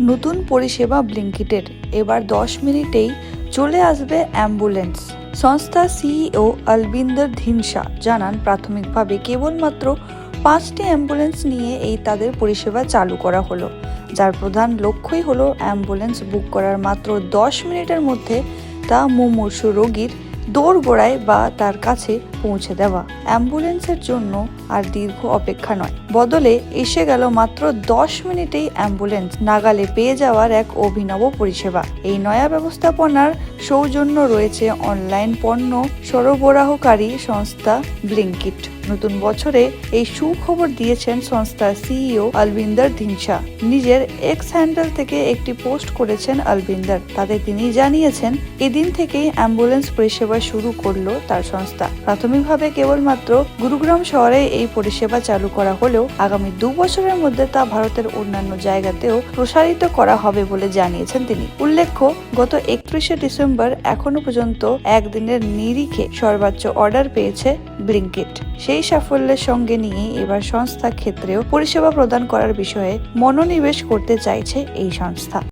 নতুন পরিষেবা ব্লিঙ্কিটের। এবার দশ মিনিটেই চলে আসবে অ্যাম্বুলেন্স। সংস্থা সিইও আলবিন্দর ধিনসা জানান, প্রাথমিকভাবে কেবলমাত্র পাঁচটি অ্যাম্বুলেন্স নিয়ে এই তাদের পরিষেবা চালু করা হলো। যার প্রধান লক্ষ্যই হলো অ্যাম্বুলেন্স বুক করার মাত্র দশ মিনিটের মধ্যে তা মুমূর্ষু রোগীর দোরগোড়ায় বা তার কাছে পৌঁছে দেওয়া। অ্যাম্বুলেন্সের জন্য আর দীর্ঘ অপেক্ষা নয়। বদলে এসে গেল মাত্র দশ মিনিটেই অ্যাম্বুলেন্স। নাগালে পেয়ে যাওয়ার এক অভিনব পরিষেবা। এই নয়া ব্যবস্থাপনার সৌজন্য রয়েছে অনলাইন পণ্য সরবরাহকারী সংস্থা ব্লিঙ্কিট। নতুন বছরে এই সুখবর দিয়েছেন সংস্থার সিইও আলবিন্দর ধিনসা নিজের এক্স হ্যান্ডেল থেকে একটি পোস্ট করেছেন আলবিন্দর। তাতে তিনি জানিয়েছেন, এদিন থেকেই অ্যাম্বুলেন্স পরিষেবা শুরু করল তার সংস্থা। প্রাথমিকভাবে কেবলমাত্র গুরুগ্রাম শহরে এই পরিষেবা চালু করা হলেও আগামী দু বছরের মধ্যে তা ভারতের অন্যান্য জায়গাতেও প্রসারিত করা হবে বলে জানিয়েছেন তিনি। উল্লেখ্য, গত একত্রিশে ডিসেম্বর এখনও পর্যন্ত একদিনের নিরিখে সর্বোচ্চ অর্ডার পেয়েছে ব্লিঙ্কিট। সেই সাফল্যের সঙ্গে নিয়ে এবার সংস্থা ক্ষেত্রেও পরিষেবা প্রদান করার বিষয়ে মনোনিবেশ করতে চাইছে এই সংস্থা।